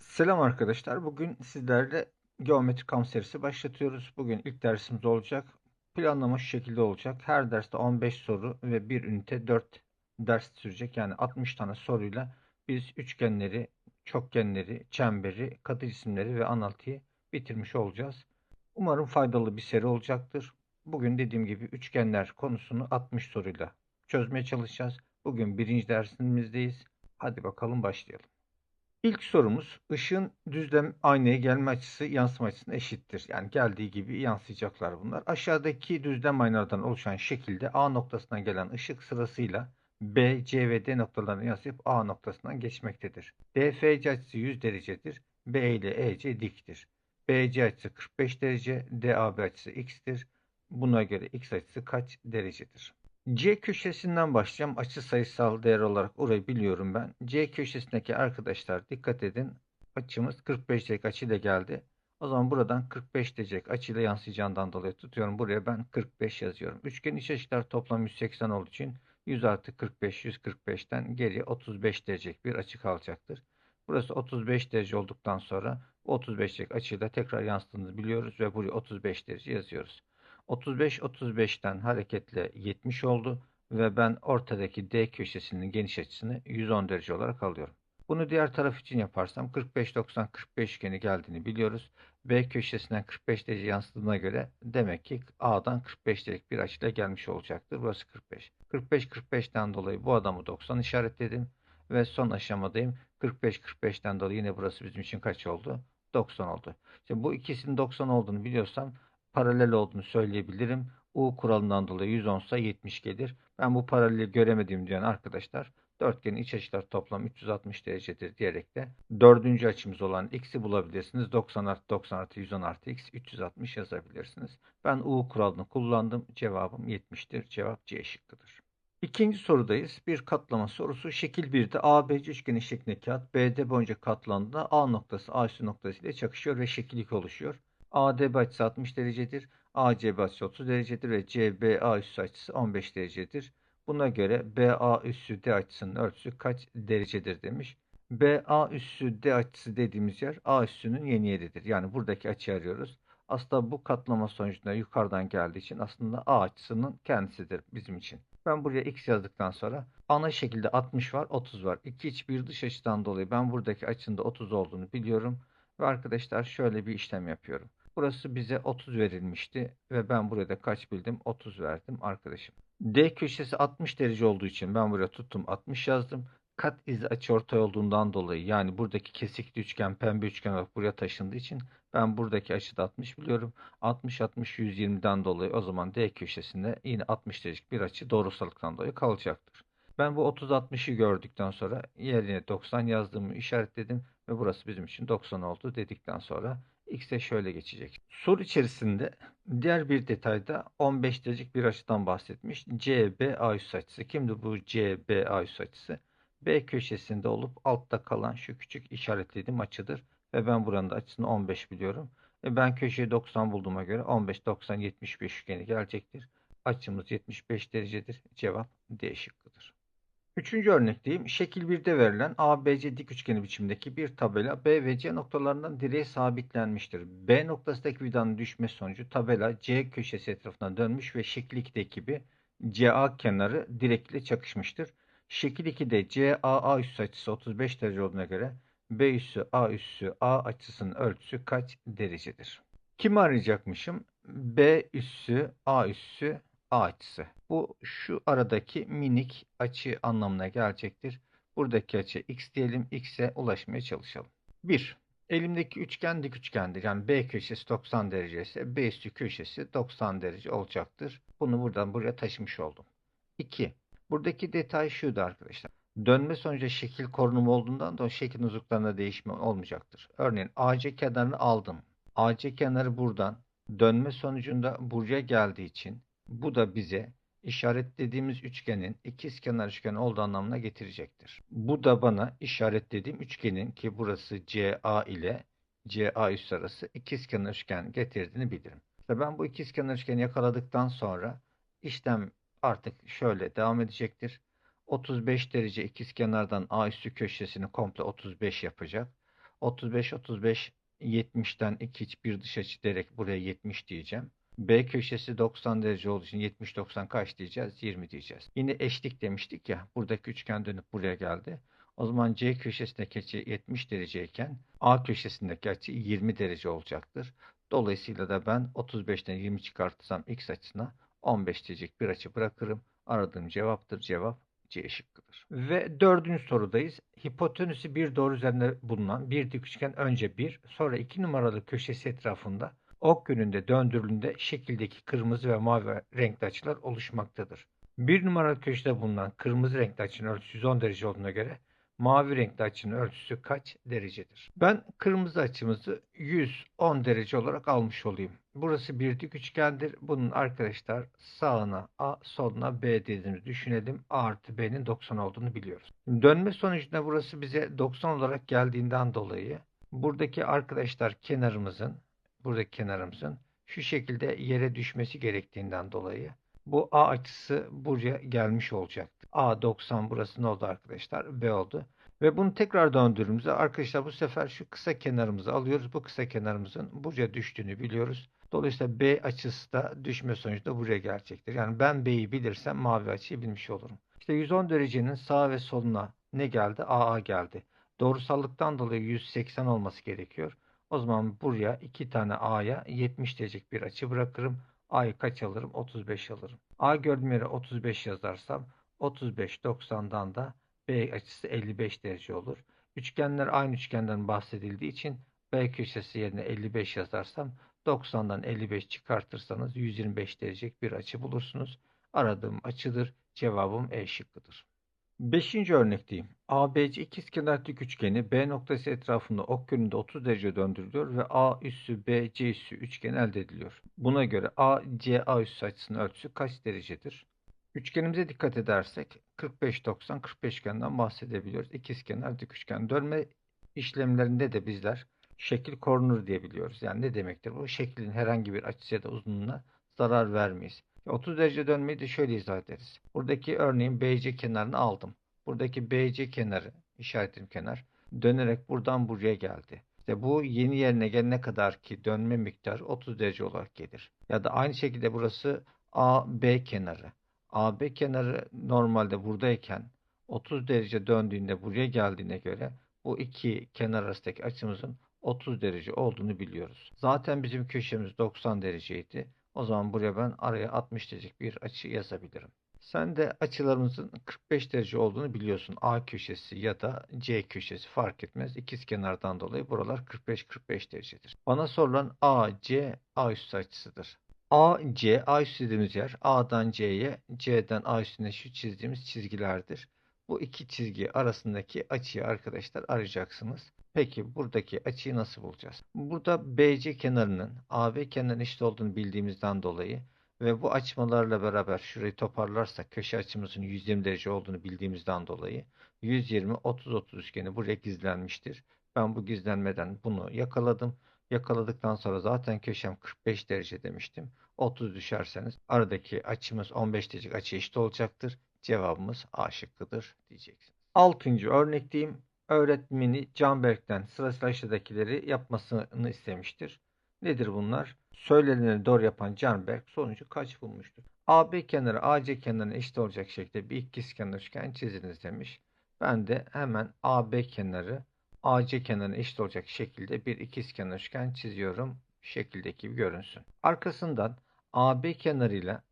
Selam arkadaşlar. Bugün sizlerle geometri kam serisi başlatıyoruz. Bugün ilk dersimiz olacak. Planlama şu şekilde olacak. Her derste 15 soru ve bir ünite 4 ders sürecek. Yani 60 tane soruyla biz üçgenleri, çokgenleri, çemberi, katı cisimleri ve analitiyi bitirmiş olacağız. Umarım faydalı bir seri olacaktır. Bugün dediğim gibi üçgenler konusunu 60 soruyla çözmeye çalışacağız. Bugün birinci dersimizdeyiz. Hadi bakalım başlayalım. İlk sorumuz ışığın düzlem aynaya gelme açısı yansıma açısına eşittir. Yani geldiği gibi yansıyacaklar bunlar. Aşağıdaki düzlem aynalardan oluşan şekilde A noktasından gelen ışık sırasıyla B, C ve D noktalarına yansıyıp A noktasından geçmektedir. DFC açısı 100 derecedir. B ile EC diktir. BC açısı 45 derece, DAB açısı x'tir. Buna göre x açısı kaç derecedir? C köşesinden başlayacağım. Açı sayısal değer olarak orayı biliyorum ben. C köşesindeki arkadaşlar dikkat edin. Açımız 45 derece açıyla geldi. O zaman buradan 45 derece açıyla yansıyacağından dolayı tutuyorum. Buraya ben 45 yazıyorum. Üçgen iç açılar toplam 180 olduğu için 100 artı 45 145'ten geriye 35 derecelik bir açı kalacaktır. Burası 35 derece olduktan sonra 35 derece açıyla tekrar yansıdığını biliyoruz ve buraya 35 derece yazıyoruz. 35-35'ten hareketle 70 oldu ve ben ortadaki D köşesinin geniş açısını 110 derece olarak alıyorum. Bunu diğer taraf için yaparsam 45-90-45 üçgeni geldiğini biliyoruz. B köşesinden 45 derece yansıdığına göre demek ki A'dan 45 derecelik bir açıyla gelmiş olacaktır. Burası 45. 45-45'ten dolayı bu adamı 90 işaretledim ve son aşamadayım. 45-45'ten dolayı yine burası bizim için kaç oldu? 90 oldu. Şimdi bu ikisinin 90 olduğunu biliyorsam paralel olduğunu söyleyebilirim. U kuralından dolayı 110 ise 70 gelir. Ben bu paraleli göremedim diyen arkadaşlar dörtgenin iç açılar toplam 360 derecedir diyerek de dördüncü açımız olan x'i bulabilirsiniz. 90 artı 90 artı 110 artı x 360 yazabilirsiniz. Ben U kuralını kullandım. Cevabım 70'tir. Cevap C şıkkıdır. İkinci sorudayız. Bir katlama sorusu. Şekil 1'de ABC üçgeni şeklinde kağıt BD boyunca katlandığında A noktası A üstü noktası ile çakışıyor ve şekil 2 oluşuyor. ADB açısı 60 derecedir. ACB açısı 30 derecedir ve CBA üssü açısı 15 derecedir. Buna göre BA üssü D açısının ölçüsü kaç derecedir demiş. BA üssü D açısı dediğimiz yer A üssünün yeni yeridir. Yani buradaki açıyı arıyoruz. Aslında bu katlama sonucunda yukarıdan geldiği için aslında A açısının kendisidir bizim için. Ben buraya x yazdıktan sonra ana şekilde 60 var 30 var. İki iç bir dış açıdan dolayı ben buradaki açının da 30 olduğunu biliyorum. Ve arkadaşlar şöyle bir işlem yapıyorum. Burası bize 30 verilmişti ve ben burada kaç bildim? 30 verdim arkadaşım. D köşesi 60 derece olduğu için ben buraya tuttum 60 yazdım. Kat izi açıortay olduğundan dolayı yani buradaki kesikli üçgen pembe üçgen olarak buraya taşındığı için ben buradaki açıda 60 biliyorum. 60 60 120'den dolayı o zaman D köşesinde yine 60 derecelik bir açı doğrusallıktan dolayı kalacaktır. Ben bu 30-60'ı gördükten sonra yerine 90 yazdığımı işaretledim ve burası bizim için 90 oldu dedikten sonra x'e şöyle geçecek. Soru içerisinde diğer bir detayda 15 derecelik bir açıdan bahsetmiş. CBA üs açısı. Kimdi bu CBA üs açısı? B köşesinde olup altta kalan şu küçük işaretlediğim açıdır. Ve ben buranın da açısını 15 biliyorum. E ben köşeyi 90 bulduğuma göre 15, 90, 75 üçgeni gelecektir. Açımız 75 derecedir. Cevap D şıkkıdır. Üçüncü örnekteyim. Şekil 1'de verilen ABC dik üçgeni biçimindeki bir tabela B ve C noktalarından direğe sabitlenmiştir. B noktasındaki vidanın düşmesi sonucu tabela C köşesi etrafına dönmüş ve şekil 2'deki gibi CA kenarı direk ile çakışmıştır. Şekil 2'de CAA üssü açısı 35 derece olduğuna göre B üssü A üssü A açısının ölçüsü kaç derecedir? Kimi arayacakmışım? B üssü A üssü A açısı. Bu şu aradaki minik açı anlamına gelecektir. Buradaki açı x diyelim. X'e ulaşmaya çalışalım. 1. Elimdeki üçgen dik üçgendir. Yani B köşesi 90 derece ise B üstü köşesi 90 derece olacaktır. Bunu buradan buraya taşımış oldum. 2. Buradaki detay şuydu arkadaşlar. Dönme sonucu şekil korunumu olduğundan da şekil uzunluklarında değişme olmayacaktır. Örneğin AC kenarını aldım. AC kenarı buradan dönme sonucunda buraya geldiği için bu da bize işaretlediğimiz üçgenin ikizkenar üçgen olduğu anlamına getirecektir. Bu da bana işaretlediğim üçgenin ki burası CA ile CA üst arası ikizkenar üçgen getirdiğini bilirim. İşte ben bu ikizkenar üçgeni yakaladıktan sonra işlem artık şöyle devam edecektir. 35 derece ikizkenardan A üssü köşesini komple 35 yapacak. 35 35 70'ten 2 iç bir dış açı diyerek buraya 70 diyeceğim. B köşesi 90 derece olduğu için 70 90 kaç diyeceğiz? 20 diyeceğiz. Yine eşlik demiştik ya. Buradaki üçgen dönüp buraya geldi. O zaman C köşesindeki açı 70 dereceyken A köşesindeki açı 20 derece olacaktır. Dolayısıyla da ben 35'ten 20 çıkartırsam x açısına 15 diyecek bir açı bırakırım. Aradığım cevaptır. Cevap C şıkkıdır. Ve dördüncü sorudayız. Hipotenüsü bir doğru üzerinde bulunan bir dik üçgen önce bir, sonra iki numaralı köşesi etrafında ok yönünde döndürüldüğünde şekildeki kırmızı ve mavi renkli açılar oluşmaktadır. Bir numaralı köşede bulunan kırmızı renkli açının ölçüsü 110 derece olduğuna göre mavi renkli açının ölçüsü kaç derecedir? Ben kırmızı açımızı 110 derece olarak almış olayım. Burası bir dik üçgendir. Bunun arkadaşlar sağına A, soluna B dediğimizi düşünelim. A artı B'nin 90 olduğunu biliyoruz. Dönme sonucunda burası bize 90 olarak geldiğinden dolayı buradaki arkadaşlar kenarımızın buradaki kenarımızın şu şekilde yere düşmesi gerektiğinden dolayı bu A açısı buraya gelmiş olacak. A 90 burası ne oldu arkadaşlar? B oldu. Ve bunu tekrar döndürdüğümüzde arkadaşlar bu sefer şu kısa kenarımızı alıyoruz. Bu kısa kenarımızın buraya düştüğünü biliyoruz. Dolayısıyla B açısı da düşme sonucunda buraya gelecektir. Yani ben B'yi bilirsem mavi açıyı bilmiş olurum. İşte 110 derecenin sağ ve soluna ne geldi? AA geldi. Doğrusallıktan dolayı 180 olması gerekiyor. O zaman buraya iki tane A'ya 70 derecelik bir açı bırakırım. A'yı kaç alırım? 35 alırım. A gördüğüm yere 35 yazarsam 35 90'dan da B açısı 55 derece olur. Üçgenler aynı üçgenden bahsedildiği için B köşesi yerine 55 yazarsam 90'dan 55 çıkartırsanız 125 derecelik bir açı bulursunuz. Aradığım açıdır. Cevabım E şıkkıdır. Beşinci örnekteyim. ABC ikizkenar dik üçgeni B noktası etrafında ok yönünde 30 derece döndürülüyor ve A üssü B C üssü üçgen elde ediliyor. Buna göre A C A üssü açısının ölçüsü kaç derecedir? Üçgenimize dikkat edersek 45-90 45 üçgenden bahsedebiliyoruz. İkizkenar dik üçgen dönme işlemlerinde de bizler şekil korunur diyebiliyoruz. Yani ne demektir bu? Şeklin herhangi bir açısı ya da uzunluğuna zarar vermeyiz. 30 derece dönmeyi de şöyle izah ederiz. Buradaki örneğin BC kenarını aldım. Buradaki BC kenarı, işaretim kenar, dönerek buradan buraya geldi. İşte bu yeni yerine gelene kadar ki dönme miktarı 30 derece olarak gelir. Ya da aynı şekilde burası AB kenarı. AB kenarı normalde buradayken 30 derece döndüğünde buraya geldiğine göre bu iki kenar arasındaki açımızın 30 derece olduğunu biliyoruz. Zaten bizim köşemiz 90 dereceydi. O zaman buraya ben araya 60 derecelik bir açı yazabilirim. Sen de açılarımızın 45 derece olduğunu biliyorsun. A köşesi ya da C köşesi fark etmez. İkiz kenardan dolayı buralar 45-45 derecedir. Bana sorulan AC A üstü açısıdır. AC A üstü dediğimiz yer A'dan C'ye, C'den A üstüne şu çizdiğimiz çizgilerdir. Bu iki çizgi arasındaki açıyı arkadaşlar arayacaksınız. Peki buradaki açıyı nasıl bulacağız? Burada BC kenarının AB kenarının eşit olduğunu bildiğimizden dolayı ve bu açmalarla beraber şurayı toparlarsak köşe açımızın 120 derece olduğunu bildiğimizden dolayı 120-30-30 üçgeni buraya gizlenmiştir. Ben bu gizlenmeden bunu yakaladım. Yakaladıktan sonra zaten köşem 45 derece demiştim. 30 düşerseniz aradaki açımız 15 derece açı eşit olacaktır. Cevabımız A şıkkıdır diyeceksiniz. Altıncı örnekteyim öğretmeni Canberk'ten sırasıyla aşağıdakileri yapmasını istemiştir. Nedir bunlar? Söyleneni doğru yapan Canberk sonucu kaç bulmuştur? AB kenarı AC kenarına eşit olacak şekilde bir ikizkenar üçgen çiziniz demiş. Ben de hemen AB kenarı AC kenarına eşit olacak şekilde bir ikizkenar üçgen çiziyorum. Şekildeki gibi görünsün. Arkasından AB kenarıyla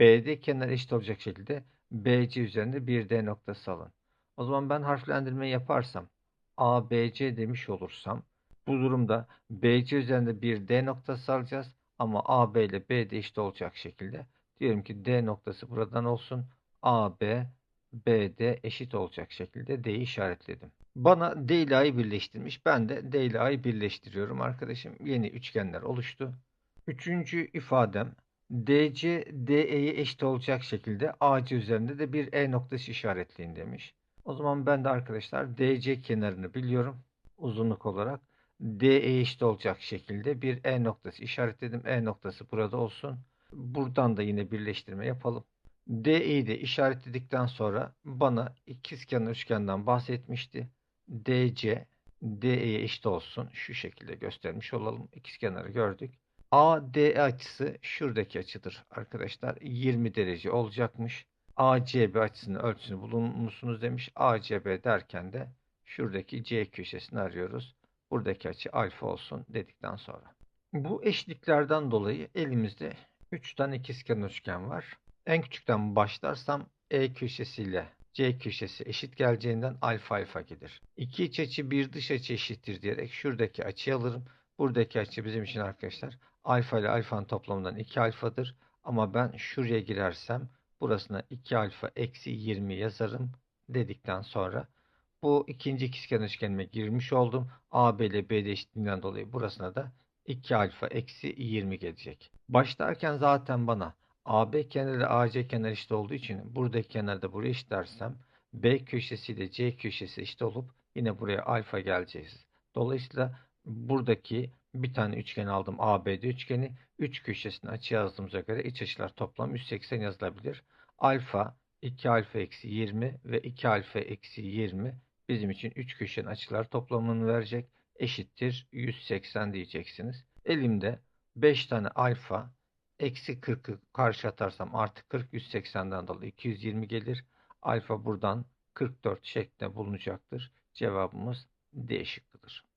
BD kenarı eşit olacak şekilde BC üzerinde bir D noktası alın. O zaman ben harflendirme yaparsam A, B, C demiş olursam bu durumda BC üzerinde bir D noktası alacağız ama A, B ile B de eşit olacak şekilde diyelim ki D noktası buradan olsun. A, B, B, D eşit olacak şekilde D'yi işaretledim. Bana D ile A'yı birleştirmiş. Ben de D ile A'yı birleştiriyorum arkadaşım. Yeni üçgenler oluştu. Üçüncü ifadem DC DE'ye eşit olacak şekilde AC üzerinde de bir E noktası işaretleyin demiş. O zaman ben de arkadaşlar DC kenarını biliyorum. Uzunluk olarak DE eşit olacak şekilde bir E noktası işaretledim. E noktası burada olsun. Buradan da yine birleştirme yapalım. DE'yi de işaretledikten sonra bana ikizkenar üçgenden bahsetmişti. DC DE'ye eşit olsun. Şu şekilde göstermiş olalım. İkizkenarı gördük. ADE açısı şuradaki açıdır arkadaşlar. 20 derece olacakmış. ACB açısının ölçüsünü bulunmuşsunuz demiş. ACB derken de şuradaki C köşesini arıyoruz. Buradaki açı alfa olsun dedikten sonra. Bu eşitliklerden dolayı elimizde 3 tane ikizkenar üçgen var. En küçükten başlarsam E köşesiyle C köşesi eşit geleceğinden alfa alfa gelir. İki iç açı bir dış açı eşittir diyerek şuradaki açıyı alırım. Buradaki açı bizim için arkadaşlar alfa ile alfanın toplamından 2 alfadır. Ama ben şuraya girersem burasına 2 alfa eksi 20 yazarım dedikten sonra bu ikinci ikizkenar üçgenime girmiş oldum. AB ile BD eşitliğinden dolayı burasına da 2 alfa eksi 20 gelecek. Başlarken zaten bana AB kenarı AC kenarı eşit olduğu için buradaki kenarda buraya eşitlersem B köşesi ile C köşesi eşit olup yine buraya alfa geleceğiz. Dolayısıyla buradaki bir tane üçgen aldım ABD üçgeni. 3 köşesini açı yazdığımıza göre iç açılar toplam 180 yazılabilir. Alfa 2 alfa eksi 20 ve 2 alfa eksi 20 bizim için 3 köşenin açılar toplamını verecek. Eşittir 180 diyeceksiniz. Elimde 5 tane alfa eksi 40'ı karşı atarsam artı 40 180'den dolayı 220 gelir. Alfa buradan 44 şeklinde bulunacaktır. Cevabımız D şıkkıdır.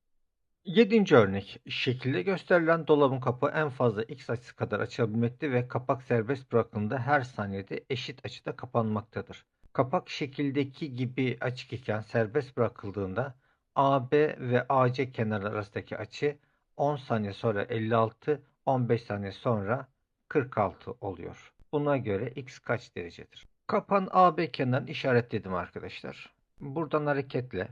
Yedinci örnek şekilde gösterilen dolabın kapağı en fazla x açısı kadar açılabilmekte ve kapak serbest bırakıldığında her saniyede eşit açıda kapanmaktadır. Kapak şekildeki gibi açık iken serbest bırakıldığında AB ve AC kenarı arasındaki açı 10 saniye sonra 56, 15 saniye sonra 46 oluyor. Buna göre x kaç derecedir? Kapan AB kenarını işaretledim arkadaşlar. Buradan hareketle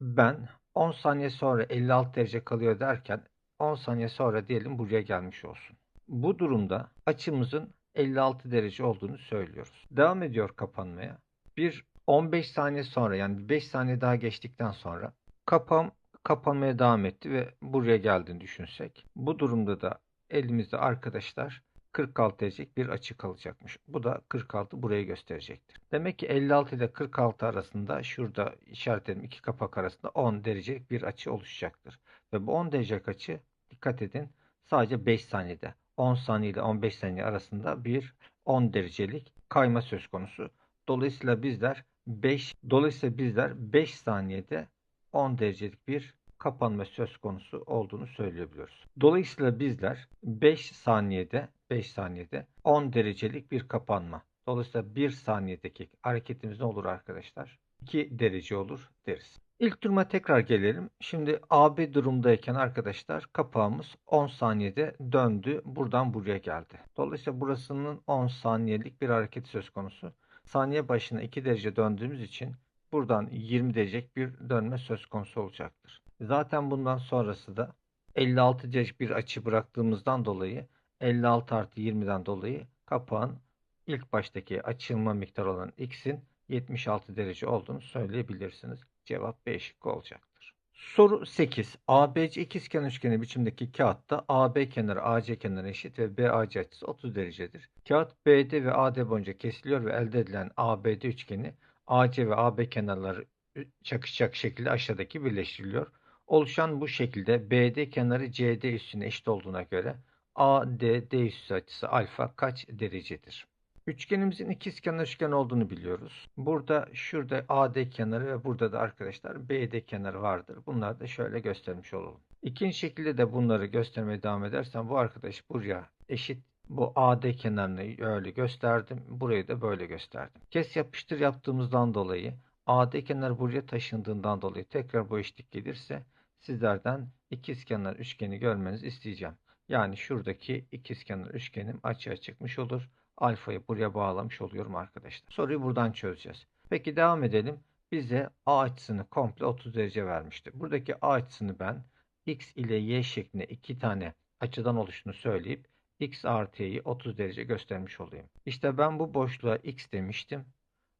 ben 10 saniye sonra 56 derece kalıyor derken 10 saniye sonra diyelim buraya gelmiş olsun. Bu durumda açımızın 56 derece olduğunu söylüyoruz. Devam ediyor kapanmaya. Bir 15 saniye sonra yani 5 saniye daha geçtikten sonra kapam kapanmaya devam etti ve buraya geldiğini düşünsek. Bu durumda da elimizde arkadaşlar 46 derecelik bir açı kalacakmış. Bu da 46 burayı gösterecektir. Demek ki 56 ile 46 arasında şurada işaretledim iki kapak arasında 10 derecelik bir açı oluşacaktır. Ve bu 10 derecelik açı dikkat edin sadece 5 saniyede 10 saniye ile 15 saniye arasında bir 10 derecelik kayma söz konusu. Dolayısıyla bizler 5 dolayısıyla bizler 5 saniyede 10 derecelik bir kapanma söz konusu olduğunu söyleyebiliyoruz. Dolayısıyla bizler 5 saniyede 5 saniyede 10 derecelik bir kapanma. Dolayısıyla 1 saniyedeki hareketimiz ne olur arkadaşlar? 2 derece olur deriz. İlk duruma tekrar gelelim. Şimdi AB durumdayken arkadaşlar kapağımız 10 saniyede döndü. Buradan buraya geldi. Dolayısıyla burasının 10 saniyelik bir hareket söz konusu. Saniye başına 2 derece döndüğümüz için buradan 20 derecelik bir dönme söz konusu olacaktır. Zaten bundan sonrası da 56 derecelik bir açı bıraktığımızdan dolayı 56 artı 20'den dolayı kapağın ilk baştaki açılma miktarı olan x'in 76 derece olduğunu söyleyebilirsiniz. Cevap B şıkkı olacaktır. Soru 8. ABC ikizkenar üçgeni biçimdeki kağıtta AB kenarı AC kenarı eşit ve BAC açısı 30 derecedir. Kağıt BD ve AD boyunca kesiliyor ve elde edilen ABD üçgeni AC ve AB kenarları çakışacak şekilde aşağıdaki birleştiriliyor. Oluşan bu şekilde BD kenarı CD üstüne eşit olduğuna göre ADD üssü açısı alfa kaç derecedir? Üçgenimizin ikizkenar üçgen olduğunu biliyoruz. Burada şurada AD kenarı ve burada da arkadaşlar BD kenarı vardır. Bunları da şöyle göstermiş olalım. İkinci şekilde de bunları göstermeye devam edersem bu arkadaş buraya eşit bu AD kenarını öyle gösterdim. Burayı da böyle gösterdim. Kes yapıştır yaptığımızdan dolayı AD kenarı buraya taşındığından dolayı tekrar bu eşitlik gelirse sizlerden ikizkenar üçgeni görmenizi isteyeceğim. Yani şuradaki ikizkenar üçgenim açığa çıkmış olur. Alfayı buraya bağlamış oluyorum arkadaşlar. Soruyu buradan çözeceğiz. Peki devam edelim. Bize A açısını komple 30 derece vermişti. Buradaki A açısını ben X ile Y şeklinde iki tane açıdan oluştuğunu söyleyip X artı Y'yi 30 derece göstermiş olayım. İşte ben bu boşluğa X demiştim.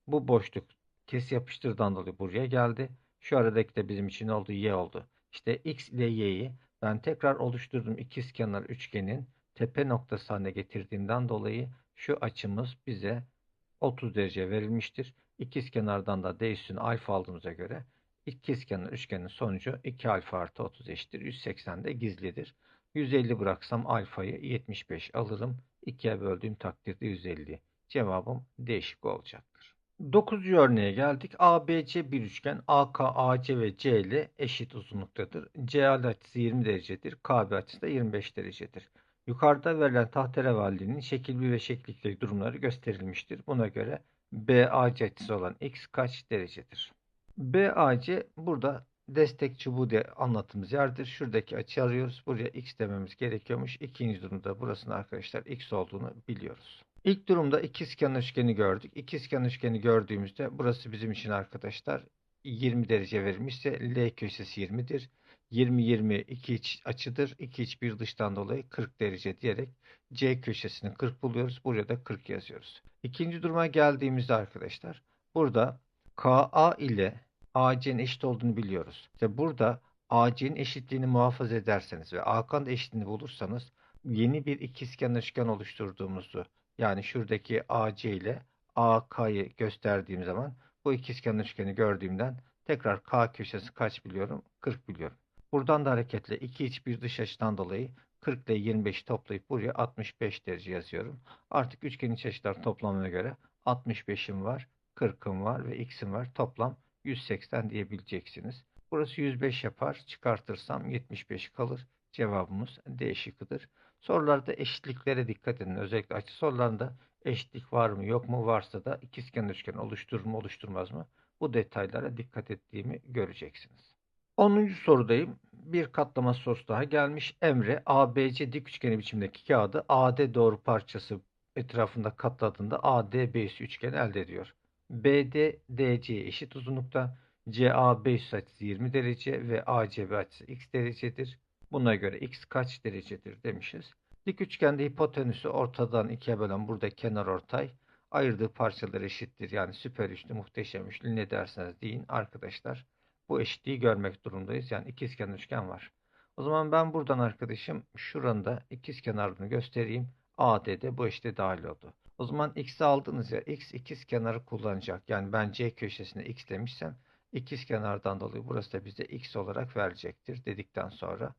Bu boşluk kes yapıştırdan dolayı buraya geldi. Şu aradaki de bizim için oldu Y oldu. İşte X ile Y'yi ben tekrar oluşturduğum ikizkenar üçgenin tepe noktası haline getirdiğimden dolayı şu açımız bize 30 derece verilmiştir. İkizkenardan da d üstüne alfa aldığımıza göre ikizkenar üçgenin sonucu 2 alfa artı 30 eşittir. 180 de gizlidir. 150 bıraksam alfayı 75 alırım. 2'ye böldüğüm takdirde 150. Cevabım değişik olacaktır. 9. örneğe geldik. ABC bir üçgen AK, AC ve CL eşit uzunluktadır. CL açısı 20 derecedir. KB açısı da 25 derecedir. Yukarıda verilen tahterevalli'nin şekil 1 ve şekil 2 durumları gösterilmiştir. Buna göre BAC açısı olan x kaç derecedir? BAC burada destek çubuğu diye anlattığımız yerdir. Şuradaki açı arıyoruz. Buraya x dememiz gerekiyormuş. İkinci durumda burasının arkadaşlar x olduğunu biliyoruz. İlk durumda ikizkenar üçgeni gördük. İkizkenar üçgeni gördüğümüzde burası bizim için arkadaşlar 20 derece verilmişse L köşesi 20'dir. 20 20 iki iç açıdır. İki iç bir dıştan dolayı 40 derece diyerek C köşesini 40 buluyoruz. Buraya da 40 yazıyoruz. İkinci duruma geldiğimizde arkadaşlar burada KA ile AC'nin eşit olduğunu biliyoruz. İşte burada AC'nin eşitliğini muhafaza ederseniz ve AK'ın da eşitliğini bulursanız yeni bir ikizkenar üçgen oluşturduğumuzu yani şuradaki AC ile AK'yı gösterdiğim zaman bu ikizkenar üçgeni gördüğümden tekrar K köşesi kaç biliyorum? 40 biliyorum. Buradan da hareketle iki iç bir dış açıdan dolayı 40 ile 25 toplayıp buraya 65 derece yazıyorum. Artık üçgenin iç toplamına göre 65'im var, 40'ım var ve x'im var. Toplam 180 diyebileceksiniz. Burası 105 yapar. Çıkartırsam 75 kalır. Cevabımız D şıkkıdır. Sorularda eşitliklere dikkat edin. Özellikle açı sorularında eşitlik var mı yok mu varsa da ikizkenar üçgen oluşturur mu oluşturmaz mı? Bu detaylara dikkat ettiğimi göreceksiniz. 10. sorudayım. Bir katlama sorusu daha gelmiş. Emre ABC dik üçgeni biçimdeki kağıdı AD doğru parçası etrafında katladığında ADB'si üçgen elde ediyor. BD DC eşit uzunlukta. CAB açısı 20 derece ve ACB açısı x derecedir. Buna göre x kaç derecedir demişiz. Dik üçgende hipotenüsü ortadan ikiye bölen burada kenar ortay ayırdığı parçalar eşittir. Yani süper üçlü, muhteşem üçlü ne derseniz deyin arkadaşlar. Bu eşitliği görmek durumundayız. Yani ikizkenar üçgen var. O zaman ben buradan arkadaşım şuranda ikizkenarını göstereyim. AD'de bu eşitliğe dahil oldu. O zaman x'i aldınız ya x ikiz kenarı kullanacak. Yani ben C köşesine x demişsem ikiz kenardan dolayı burası da bize x olarak verecektir dedikten sonra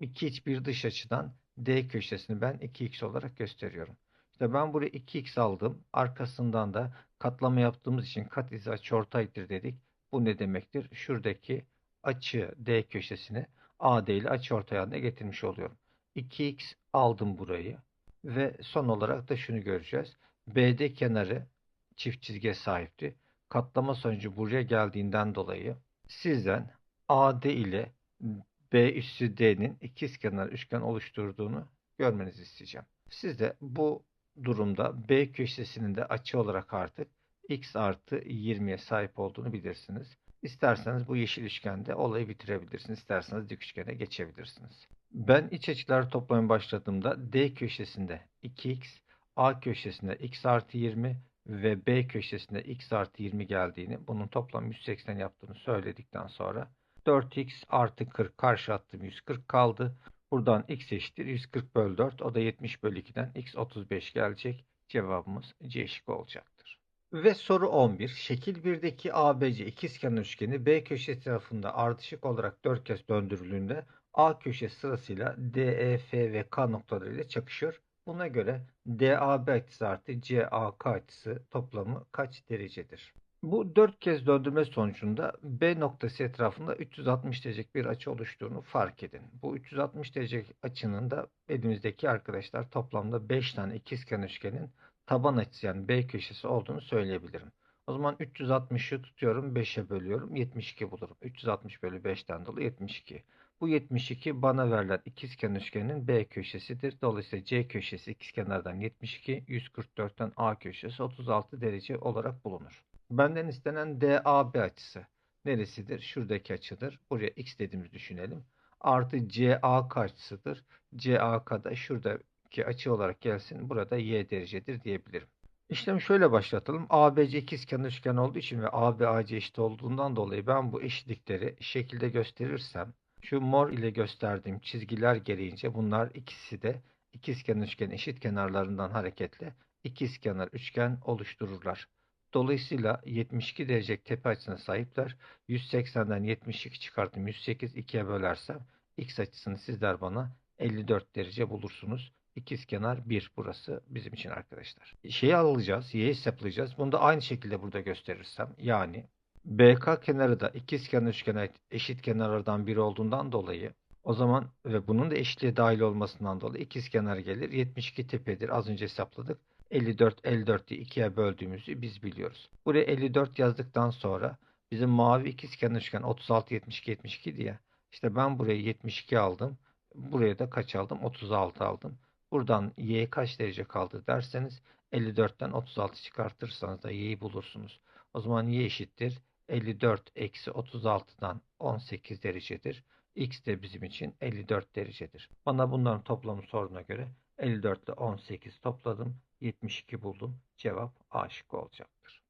iki iç bir dış açıdan D köşesini ben 2x olarak gösteriyorum. İşte ben buraya 2x aldım. Arkasından da katlama yaptığımız için kat izi açı ortaydır dedik. Bu ne demektir? Şuradaki açı D köşesini AD ile açı ortay haline getirmiş oluyorum. 2x aldım burayı. Ve son olarak da şunu göreceğiz. BD kenarı çift çizgiye sahipti. Katlama sonucu buraya geldiğinden dolayı sizden AD ile B üssü D'nin ikizkenar üçgen oluşturduğunu görmenizi isteyeceğim. Siz de bu durumda B köşesinin de açı olarak artık x artı 20'ye sahip olduğunu bilirsiniz. İsterseniz bu yeşil üçgende olayı bitirebilirsiniz. İsterseniz dik üçgene geçebilirsiniz. Ben iç açıları toplamaya başladığımda D köşesinde 2x, A köşesinde x artı 20 ve B köşesinde x artı 20 geldiğini, bunun toplam 180 yaptığını söyledikten sonra 4x artı 40 karşı attım 140 kaldı. Buradan x eşittir 140 bölü 4 o da 70 bölü 2'den x 35 gelecek. Cevabımız C şıkkı olacaktır. Ve soru 11. Şekil 1'deki ABC ikizkenar üçgeni B köşesi tarafında ardışık olarak 4 kez döndürüldüğünde A köşesi sırasıyla D, E, F ve K noktalarıyla çakışıyor. Buna göre DAB açısı artı CAK açısı toplamı kaç derecedir? Bu 4 kez döndürme sonucunda B noktası etrafında 360 derecelik bir açı oluştuğunu fark edin. Bu 360 derecelik açının da elimizdeki arkadaşlar toplamda 5 tane ikizkenar üçgenin taban açısı yani B köşesi olduğunu söyleyebilirim. O zaman 360'ı tutuyorum 5'e bölüyorum 72 bulurum. 360 bölü 5'ten dolayı 72. Bu 72 bana verilen ikizkenar üçgenin B köşesidir. Dolayısıyla C köşesi ikizkenardan 72, 144'ten A köşesi 36 derece olarak bulunur. Benden istenen DAB açısı neresidir? Şuradaki açıdır. Buraya x dediğimizi düşünelim. Artı CAK açısıdır. CAK da şuradaki açı olarak gelsin. Burada y derecedir diyebilirim. İşlemi şöyle başlatalım. ABC ikizkenar üçgen olduğu için ve AB AC eşit olduğundan dolayı ben bu eşitlikleri şekilde gösterirsem şu mor ile gösterdiğim çizgiler gereğince bunlar ikisi de ikizkenar üçgen eşit kenarlarından hareketle ikizkenar üçgen oluştururlar. Dolayısıyla 72 derecelik tepe açısına sahipler. 180'den 72 çıkarttım 108 ikiye bölersem x açısını sizler bana 54 derece bulursunuz. İkizkenar 1 burası bizim için arkadaşlar. Şeyi alacağız, y'yi hesaplayacağız. Bunu da aynı şekilde burada gösterirsem yani BK kenarı da ikizkenar üçgene eşit kenarlardan biri olduğundan dolayı o zaman ve bunun da eşitliğe dahil olmasından dolayı ikizkenar gelir. 72 tepedir. Az önce hesapladık. 54 54'ü ikiye böldüğümüzü biz biliyoruz. Buraya 54 yazdıktan sonra bizim mavi ikizkenar üçgen 36 72 72 diye. İşte ben buraya 72 aldım. Buraya da kaç aldım? 36 aldım. Buradan y kaç derece kaldı derseniz 54'ten 36 çıkartırsanız da y'yi bulursunuz. O zaman y eşittir 54 eksi 36'dan 18 derecedir. X de bizim için 54 derecedir. Bana bunların toplamı sorduğuna göre 54 ile 18 topladım. 72 buldum. Cevap A şıkkı olacaktır.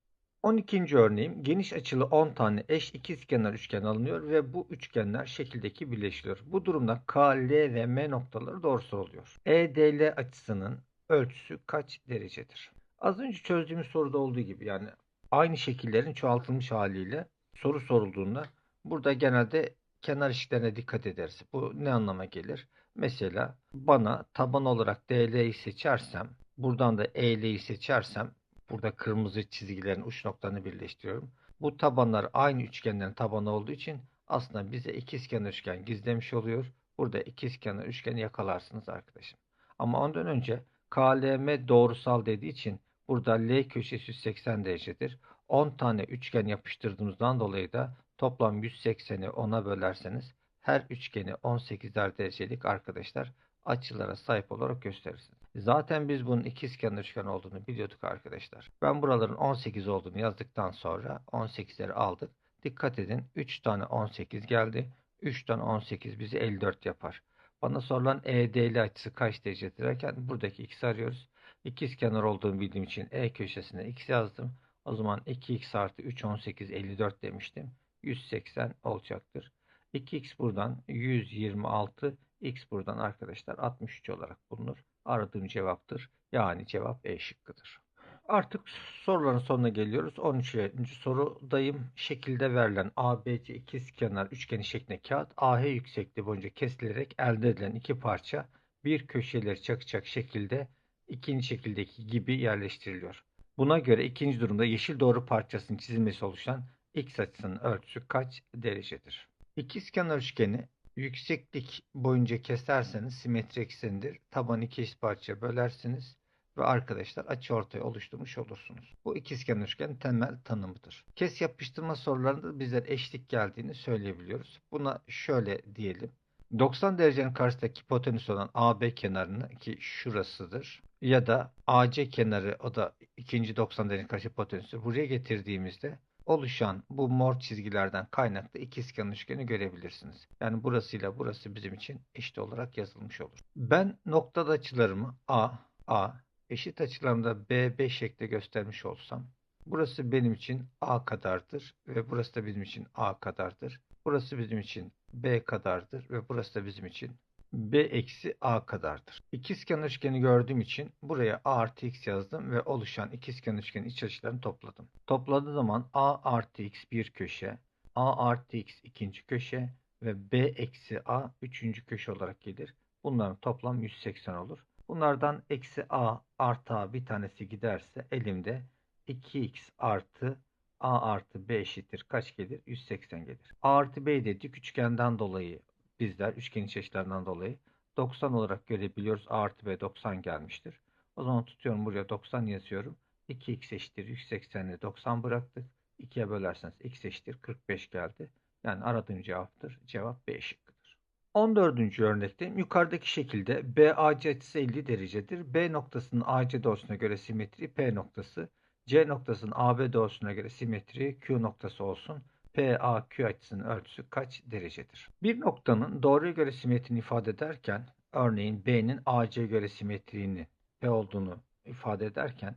12. örneğim geniş açılı 10 tane eş ikizkenar üçgen alınıyor ve bu üçgenler şekildeki birleşiliyor. Bu durumda K, L ve M noktaları doğru soruluyor. EDL açısının ölçüsü kaç derecedir? Az önce çözdüğümüz soruda olduğu gibi yani aynı şekillerin çoğaltılmış haliyle soru sorulduğunda burada genelde kenar eşiklerine dikkat ederiz. Bu ne anlama gelir? Mesela bana taban olarak DL'yi seçersem, buradan da EL'yi seçersem, burada kırmızı çizgilerin uç noktalarını birleştiriyorum. Bu tabanlar aynı üçgenlerin tabanı olduğu için aslında bize ikizkenar üçgen gizlemiş oluyor. Burada ikizkenar üçgeni yakalarsınız arkadaşım. Ama ondan önce KLM doğrusal dediği için burada L köşesi 180 derecedir. 10 tane üçgen yapıştırdığımızdan dolayı da toplam 180'i 10'a bölerseniz her üçgeni 18'er derecelik arkadaşlar açılara sahip olarak gösterirsiniz. Zaten biz bunun ikizkenar üçgen olduğunu biliyorduk arkadaşlar. Ben buraların 18 olduğunu yazdıktan sonra 18'leri aldık. Dikkat edin 3 tane 18 geldi. 3 tane 18 bizi 54 yapar. Bana sorulan EDL açısı kaç derecedir derken buradaki x'i arıyoruz. İkizkenar olduğunu bildiğim için E köşesine x yazdım. O zaman 2x artı 3 18 54 demiştim. 180 olacaktır. 2x buradan 126, x buradan arkadaşlar 63 olarak bulunur. Aradığım cevaptır. Yani cevap E şıkkıdır. Artık soruların sonuna geliyoruz. 13. sorudayım. Şekilde verilen ABC ikizkenar üçgeni şeklinde kağıt AH yüksekliği boyunca kesilerek elde edilen iki parça bir köşeleri çakacak şekilde ikinci şekildeki gibi yerleştiriliyor. Buna göre ikinci durumda yeşil doğru parçasının çizilmesi oluşan x açısının ölçüsü kaç derecedir? İkizkenar üçgeni yükseklik boyunca keserseniz simetri eksenidir. Tabanı iki eşit parçaya bölersiniz ve arkadaşlar açı ortaya oluşturmuş olursunuz. Bu ikizkenar üçgen temel tanımıdır. Kes yapıştırma sorularında bizler eşlik geldiğini söyleyebiliyoruz. Buna şöyle diyelim. 90 derecenin karşısındaki hipotenüs olan AB kenarını ki şurasıdır ya da AC kenarı o da ikinci 90 derecenin karşı hipotenüsü buraya getirdiğimizde oluşan bu mor çizgilerden kaynaklı ikizkenar üçgeni görebilirsiniz. Yani burasıyla burası bizim için eşit olarak yazılmış olur. Ben noktada açılarımı A, A, eşit açılarımda B5 şekilde göstermiş olsam burası benim için A kadardır ve burası da bizim için A kadardır. Burası bizim için B kadardır ve burası da bizim için B eksi A kadardır. İkizkenar üçgeni gördüğüm için buraya A artı X yazdım ve oluşan ikizkenar üçgenin iç açılarını topladım. Topladığım zaman A artı X bir köşe, A artı X ikinci köşe ve B eksi A üçüncü köşe olarak gelir. Bunların toplam 180 olur. Bunlardan eksi A artı A bir tanesi giderse elimde 2X artı A artı B eşittir. Kaç gelir? 180 gelir. A artı B dedik üçgenden dolayı bizler üçgen çeşitlerinden dolayı 90 olarak görebiliyoruz. A artı B 90 gelmiştir. O zaman tutuyorum buraya 90 yazıyorum. 2x eşittir 180'i 90 bıraktık. 2'ye bölerseniz x eşittir 45 geldi. Yani aradığım cevaptır. Cevap B şıkkıdır. 14. örnekte yukarıdaki şekilde BAC açısı 50 derecedir. B noktasının AC doğrusuna göre simetri P noktası, C noktasının AB doğrusuna göre simetri Q noktası olsun. PAQ açısının ölçüsü kaç derecedir? Bir noktanın doğruya göre simetrini ifade ederken, örneğin B'nin AC göre simetriğini P olduğunu ifade ederken,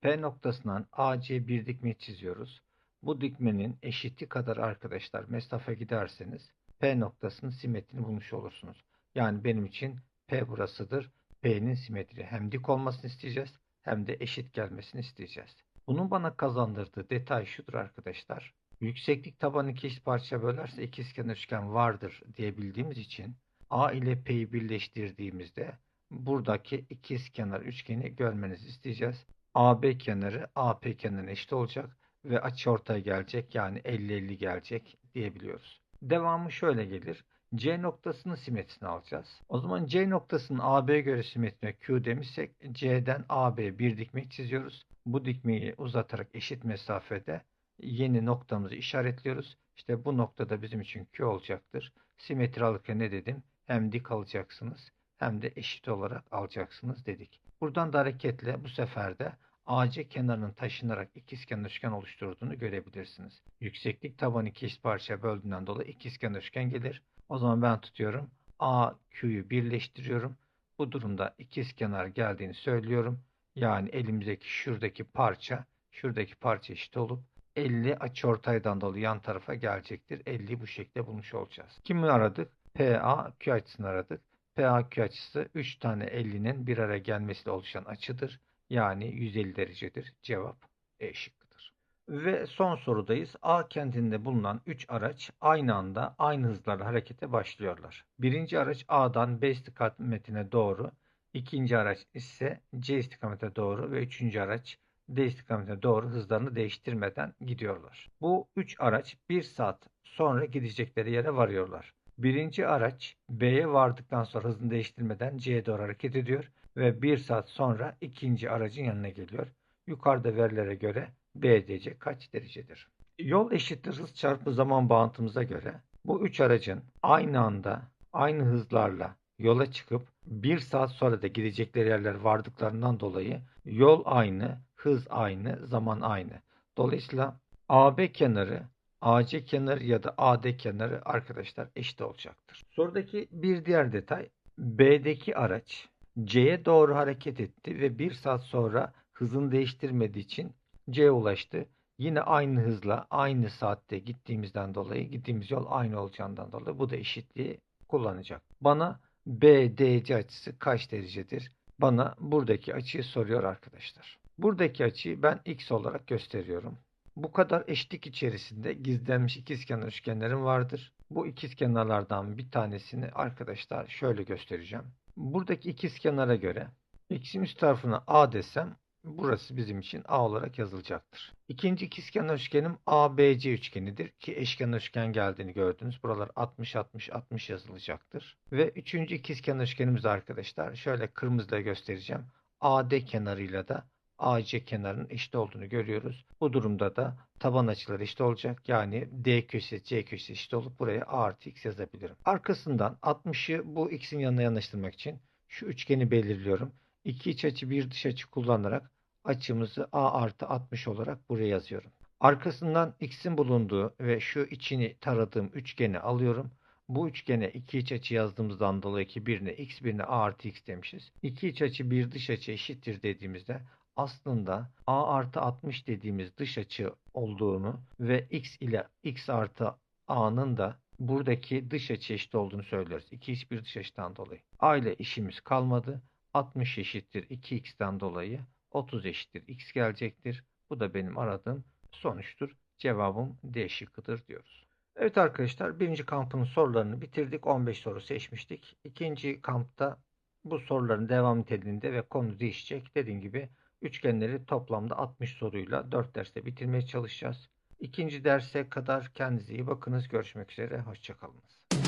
P noktasından AC bir dikme çiziyoruz. Bu dikmenin eşiti kadar arkadaşlar mesafe giderseniz P noktasının simetrini bulmuş olursunuz. Yani benim için P burasıdır. P'nin simetri hem dik olmasını isteyeceğiz hem de eşit gelmesini isteyeceğiz. Bunun bana kazandırdığı detay şudur arkadaşlar. Yükseklik tabanı iki eşit parçaya bölerse ikizkenar üçgen vardır diyebildiğimiz için A ile P'yi birleştirdiğimizde buradaki ikizkenar üçgeni görmenizi isteyeceğiz. AB kenarı AP kenarına eşit olacak ve açı ortaya gelecek yani 50-50 gelecek diyebiliyoruz. Devamı şöyle gelir. C noktasının simetrisini alacağız. O zaman C noktasının AB'ye göre simetrine Q demişsek C'den AB bir dikmek çiziyoruz. Bu dikmeyi uzatarak eşit mesafede yeni noktamızı işaretliyoruz. İşte bu noktada bizim için Q olacaktır. Simetri alırken ne dedim? Hem dik alacaksınız hem de eşit olarak alacaksınız dedik. Buradan da hareketle bu sefer de AC kenarının taşınarak ikizkenar üçgen oluşturduğunu görebilirsiniz. Yükseklik tabanı iki parçaya böldüğünden dolayı ikizkenar üçgen gelir. O zaman ben tutuyorum. A, Q'yu birleştiriyorum. Bu durumda ikizkenar geldiğini söylüyorum. Yani elimizdeki şuradaki parça, şuradaki parça eşit olup 50 açıortaydan dolayı yan tarafa gelecektir. 50'yi bu şekilde bulmuş olacağız. Kimi aradık? PA, Q açısını aradık. PA, Q açısı 3 tane 50'nin bir araya gelmesiyle oluşan açıdır. Yani 150 derecedir. Cevap E şıkkıdır. Ve son sorudayız. A kentinde bulunan 3 araç aynı anda aynı hızlarla harekete başlıyorlar. Birinci araç A'dan B istikametine doğru, ikinci araç ise C istikametine doğru ve üçüncü araç istikametine doğru hızlarını değiştirmeden gidiyorlar. Bu 3 araç 1 saat sonra gidecekleri yere varıyorlar. Birinci araç B'ye vardıktan sonra hızını değiştirmeden C'ye doğru hareket ediyor ve 1 saat sonra ikinci aracın yanına geliyor. Yukarıda verilere göre BDC kaç derecedir? Yol eşittir hız çarpı zaman bağıntımıza göre bu üç aracın aynı anda aynı hızlarla yola çıkıp 1 saat sonra da gidecekleri yerler vardıklarından dolayı yol aynı, hız aynı, zaman aynı. Dolayısıyla AB kenarı, AC kenarı ya da AD kenarı arkadaşlar eşit olacaktır. Sorudaki bir diğer detay B'deki araç C'ye doğru hareket etti ve bir saat sonra hızını değiştirmediği için C'ye ulaştı. Yine aynı hızla aynı saatte gittiğimizden dolayı gittiğimiz yol aynı olacağından dolayı bu da eşitliği kullanacak. Bana BDC açısı kaç derecedir? Bana buradaki açıyı soruyor arkadaşlar. Buradaki açıyı ben x olarak gösteriyorum. Bu kadar eşitlik içerisinde gizlenmiş ikizkenar üçgenlerim vardır. Bu ikizkenarlardan bir tanesini arkadaşlar şöyle göstereceğim. Buradaki ikizkenara göre x'in üst tarafına a desem burası bizim için a olarak yazılacaktır. İkinci ikizkenar üçgenim ABC üçgenidir ki eşkenar üçgen geldiğini gördünüz. Buralar 60 60 60 yazılacaktır. Ve üçüncü ikizkenar üçgenimiz arkadaşlar şöyle kırmızıyla göstereceğim. AD kenarıyla da AC kenarının eşit olduğunu görüyoruz. Bu durumda da taban açıları eşit olacak. Yani D köşesi C köşesi eşit olup buraya A artı X yazabilirim. Arkasından 60'ı bu X'in yanına yanaştırmak için şu üçgeni belirliyorum. İki iç açı bir dış açı kullanarak açımızı A artı 60 olarak buraya yazıyorum. Arkasından X'in bulunduğu ve şu içini taradığım üçgeni alıyorum. Bu üçgene iki iç açı yazdığımızdan dolayı ki birine x birine a artı x demişiz. İki iç açı bir dış açı eşittir dediğimizde aslında a artı 60 dediğimiz dış açı olduğunu ve x ile x artı a'nın da buradaki dış açı eşit olduğunu söylüyoruz. İki hiçbir dış açıdan dolayı. A ile işimiz kalmadı. 60 eşittir 2x'ten dolayı 30 eşittir x gelecektir. Bu da benim aradığım sonuçtur. Cevabım D şıkkıdır diyoruz. Evet arkadaşlar birinci kampın sorularını bitirdik. 15 soru seçmiştik. İkinci kampta bu soruların devam niteliğinde ve konu değişecek. Dediğim gibi Üçgenleri toplamda 60 soruyla 4 derste bitirmeye çalışacağız. İkinci derse kadar kendinize iyi bakınız. Görüşmek üzere. Hoşçakalınız.